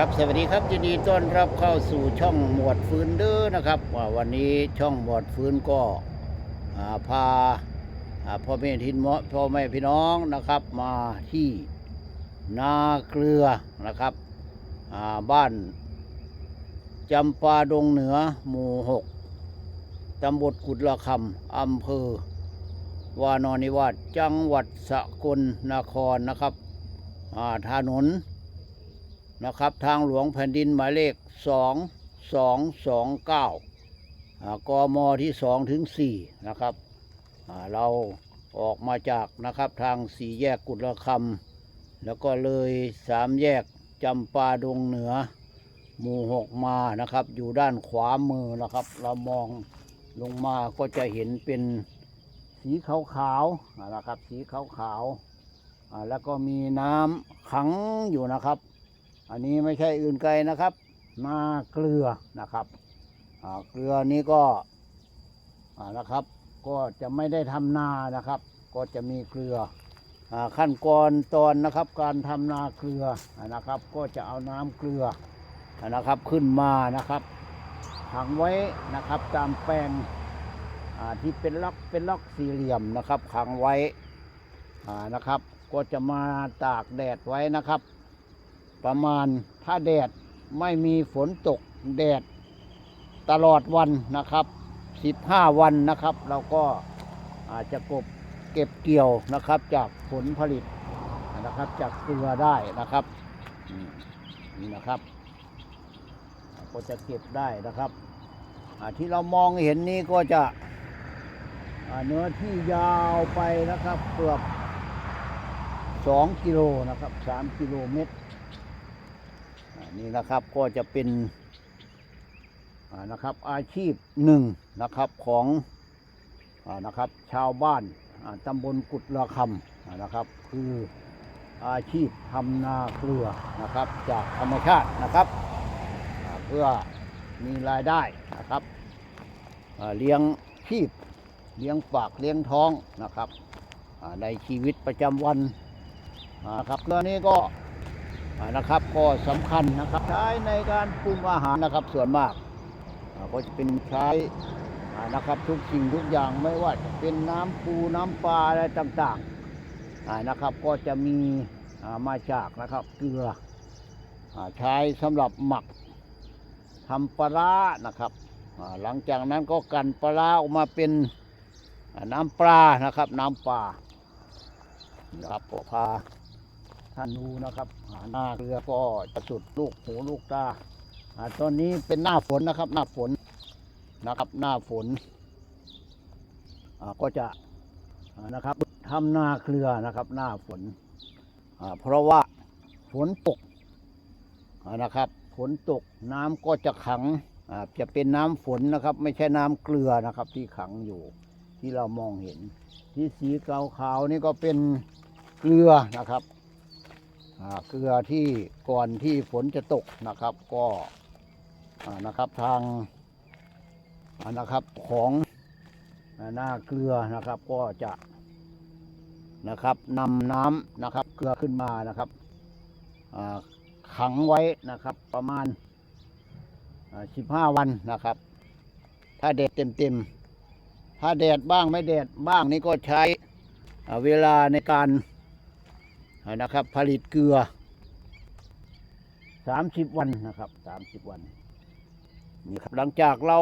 ครับสวัสดีครับยินดีต้อนรับเข้าสู่ช่องหมวดฟื้นเด้อนะครับว่าวันนี้ช่องหมวดฟื้นก็พาพ่อแม่ทินเมาะพ่อแม่พี่น้องนะครับ มาที่นาเกลือนะครับบ้านจำปาดงเหนือหมู่หกตำบลกุดละคำอำเภอ วานอนิวาสจังหวัดสกลนครนะครับถนน นะครับ ทางหลวงแผ่นดินหมายเลขสองสองสองเก้ากมที่สองถึงสี่นะครับ เราออกมาจากนะครับทางสี่แยกกุดละคำแล้วก็เลยสามแยกจำปาดงเหนือ หมู่หกมานะครับ อยู่ด้านขวามือนะครับ เรามองลงมาก็จะเห็นเป็นสีขาวๆนะครับ สีขาวๆแล้วก็มีน้ำขังอยู่นะครับ อันนี้ไม่ใช่อื่นไกลนะครับ นาเกลือนะครับเกลือนี้ก็นะครับ ก็จะไม่ได้ทำนานะครับ ก็จะมีเกลืออขั้นตอนตอนนะครับการทำนาเกลือนะครับ ก็จะเอาน้ำเกลือนะครับขึ้นมานะครับขังไว้นะครับตามแปลงที่เป็นล็อกเป็นล็อกสี่เหลี่ยมนะครับขังไว้นะครับ ก็จะมาตากแดดไว้นะครับ ประมาณถ้าแดดไม่มีฝนตกแดดตลอดวันนะครับ 15 วันนะครับ เราก็อาจจะกบเก็บเกี่ยวนะครับ จากผลผลิตนะครับ จากเกลือได้นะครับนี่นะครับ ก็จะเก็บได้นะครับที่เรามองเห็นนี้ก็จะเนื้อที่ยาวไปนะครับเกือบ2กิโลนะครับ3กิโลเมตร นี่นะครับก็จะเป็นนะครับอาชีพหนึ่งนะครับของอานะครับชาวบ้านตำบลกุดละคำนะครับคืออาชีพทำนาเกลือนะครับจากธรรมชาตินะครับเพื่อมีรายได้นะครับเลี้ยงชีพเลี้ยงปากเลี้ยงท้องนะครับในชีวิตประจำวันอ่าครับเรื่องนี้ก็ นะครับก็สำคัญนะครับใช้ในการปรุงอาหารนะครับส่วนมากก็จะเป็นใช้นะครับทุกสิ่งทุกอย่างไม่ว่าจะเป็นน้ำปูน้ำปลาอะไรต่างๆนะครับก็จะมีมาจากนะครับเกลือใช้สำหรับหมักทำปลานะครับหลังจากนั้นก็กันปลาออกมาเป็นน้ำปลานะครับ น้ำปลานะครับพา ท่านดูนะครับหน้าเรือก็จะสุดลูกหูลูกตาตอนนี้เป็นหน้าฝนนะครับ หน้าฝนนะครับ หน้าฝนก็จะนะครับทำนาเกลือนะครับ หน้าฝนเพราะว่าฝนตกนะครับฝนตกน้ำก็จะขังจะเป็นน้ำฝนนะครับ ไม่ใช่น้ำเกลือนะครับ ที่ขังอยู่ที่เรามองเห็น ที่สีขาวๆนี่ก็เป็นเกลือนะครับ เกลือที่ก่อนที่ฝนจะตกนะครับ ก็นะครับทางนะครับของหน้าเกลือนะครับก็จะนะครับนำน้ำนะครับเกลือขึ้นมานะครับขังไว้นะครับประมาณสิบห้าวันนะครับ ถ้าแดดเต็มๆถ้าแดดบ้างไม่แดดบ้างนี่ก็ใช้เวลาในการ นะครับ ผลิตเกลือสามสิบวันนะครับสามสิบวันนี่ครับหลังจากเรา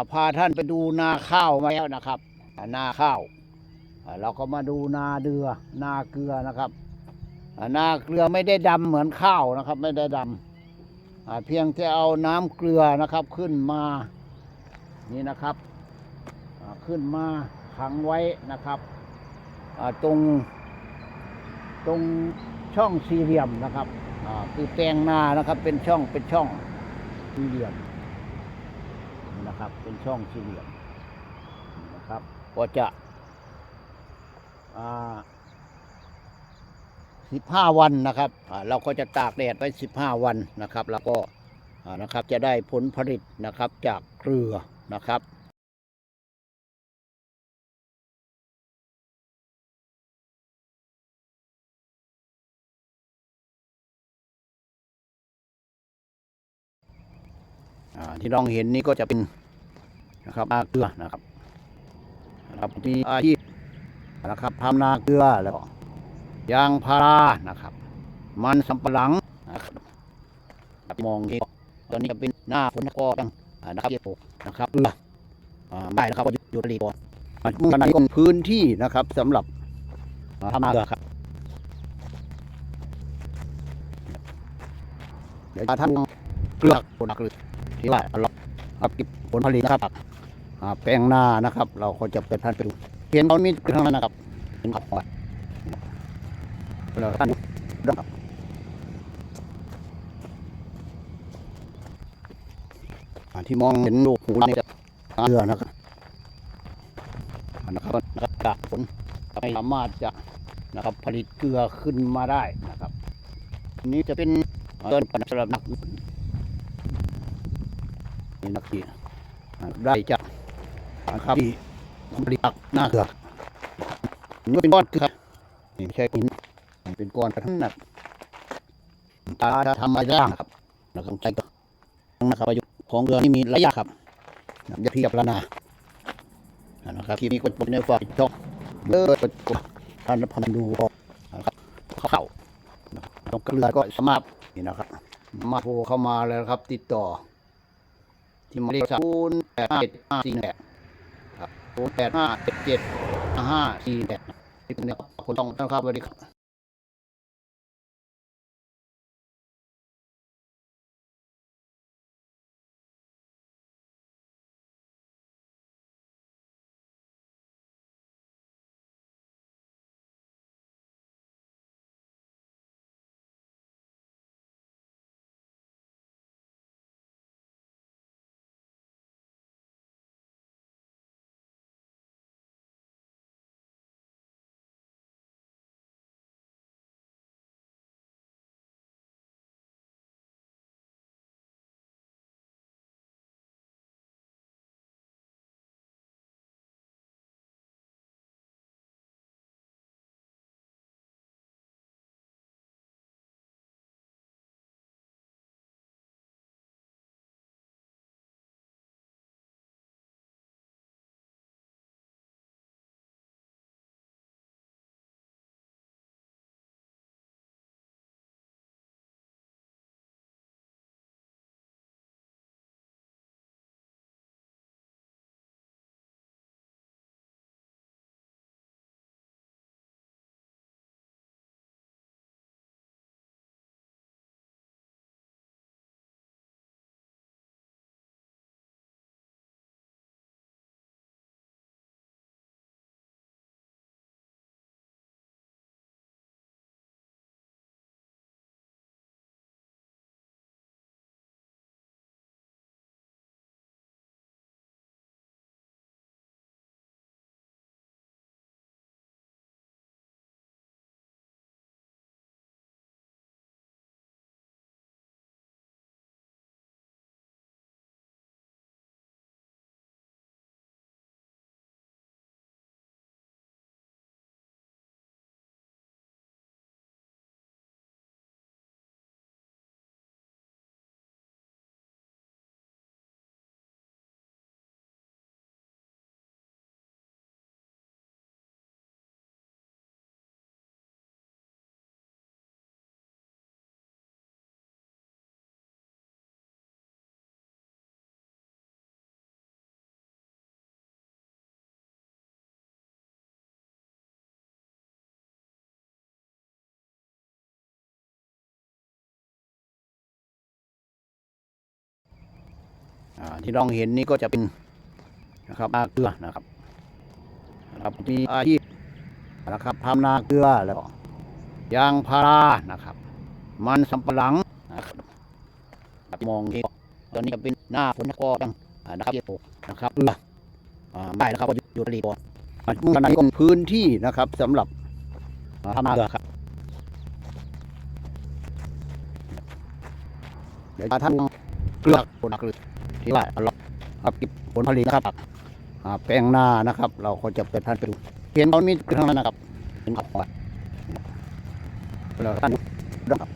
าพาท่านไปดูนาข้าวมาแล้วนะครับ นาข้าว เราก็มาดูนาเดือ นาเกลือนะครับ นาเกลือไม่ได้ดำเหมือนข้าวนะครับ ไม่ได้ดำอ่าเพียงแค่เอาน้ำเกลือนะครับขึ้นมานี่นะครับขึ้นมาขังไว้นะครับตรง ตรงช่องสี่เหลี่ยมนะครับคือแปลงนานะครับ เป็นช่องเป็นช่องสี่เหลี่ยมนะครับ เป็นช่องสี่เหลี่ยมนะครับ ก็จะสิบห้าวันนะครับเราก็จะตากแดดไว้สิบห้าวันนะครับ แล้วก็นะครับจะได้ผลผลิตนะครับจากเกลือนะครับ ที่น้องเห็นนี่ก็จะเป็นนะครับนาเกลือนะครับนะครับมีอาชีพนะครับทำนาเกลือแล้วยางพารานะครับ มันสำปะหลังนะครับมองที่ตอนนี้จะเป็นหน้าฝนก็ยังอ่านะครับเก็บปลูกนะครับเกลืออ่าได้แล้วครับก็อยู่ตลีก่อนอ่าเมื่อนี้ก็พื้นที่นะครับสำหรับทำนาเกลือครับเดี๋ยวท่านเกลือผลเกลือ ที่ว่าเราเอาเก็บผลผลิตนะครับแปลงหน้านะครับ เราก็จะเป็นท่านไปดูเห็นเขามีเกลือทั้งนั้นนะครับเห็นครับเราท่านดูครับที่มองเห็นลูกหูนี่จะเรือนะครับนะครับนะครับจากฝนไม่สามารถจะนะครับผลิตเกลือขึ้นมาได้นะครับ นี้จะเป็นต้นปันสำหรับนัก นี่นักขี่ได้จากนะครับที่ผลิตจากหน้าเกลือนี่เป็นก้อนเกลือนี่ไม่ใช่หินเป็นก้อนกระทั่งหนักตาจะทำมาย่างครับนะครับใช้ก็นะครับประโยชน์ของเกลือนี่มีหลายอย่างครับอย่าเทียบละนานะครับที่มีคนปนในฝ่ายช่องเลิศท่านพันดูนะครับเข้าตรงเกลือก็สมารนี่นะครับ มาโทรเข้ามาเลยครับ ติดต่อ ที่หมายเลขศูนย์แปดห้าเจ็ดห้าสี่แปดครับศูนย์แปดห้าเจ็ดเจ็ดห้าสี่แปดที่เป็นเนี่ยครับคนต้องต้องครับสวัสดีครับ ที่น้องเห็นนี่ก็จะเป็นนะครับนาเกลือนะครับนะครับมีอาชีพนะครับทำนาเกลือแล้วก็ยางพารานะครับ มันสำปะหลังนะครับมองที่ตอนนี้จะเป็นหน้าฝนก็ยังอ่านะครับเก็บปกนะครับเกลืออ่าได้แล้วครับก็อยู่ตลีก่อนอ่าเมื่อนี้ก็พื้นที่นะครับสำหรับทำนาเกลือครับเดี๋ยวท่านเกลือผลเกลือ ที่ว่าเราเอาเก็บผลผลิตนะครับอ่าแปลงหน้านะครับ เราก็จะเป็นท่านไปดูเห็นเขามีเกลือทั้งนั้นนะครับเห็นครับเราท่านดูนะครับ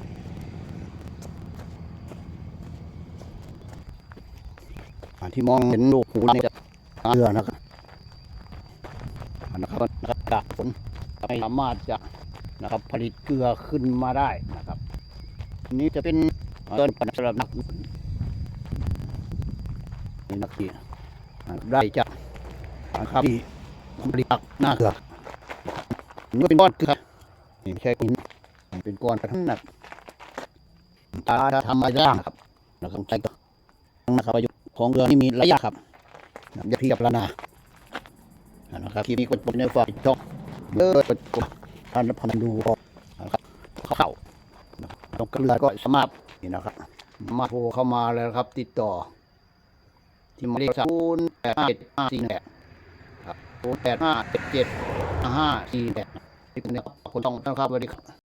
ที่มองเห็นลูกหูนี่จะเรือนะครับนะครับนะครับจากฝนไม่สามารถจะนะครับผลิตเกลือขึ้นมาได้นะครับ นี้จะเป็นเกินปันสำหรับนัก นี่นักที่ได้จากครับที่ผลิตจากหน้าเกลือนี่เป็นก้อนเกลือนี่ไม่ใช่หินเป็นก้อนทั้งหนักถ้าทำมาย่างครับนะครับใช้ก็นะครับประโยชน์ของเกลือนี่มีหลายอย่างครับอย่าเทียบละนานะครับที่มีคนปนในฝ่ายช่องเลิศพันพันดูนะครับเข้านะครับตรงเกลือก็สามารถนี่นะครับ มาโทรเข้ามาแล้วครับ ติดต่อ ที่หมายเลขศูนย์แปดห้าเจ็ดห้าสี่แปดครับศูนย์แปดห้าเจ็ดเจ็ดห้าสี่แปดนี่เป็นเนี่ยขอบคุณต้องนะครับสวัสดีครับ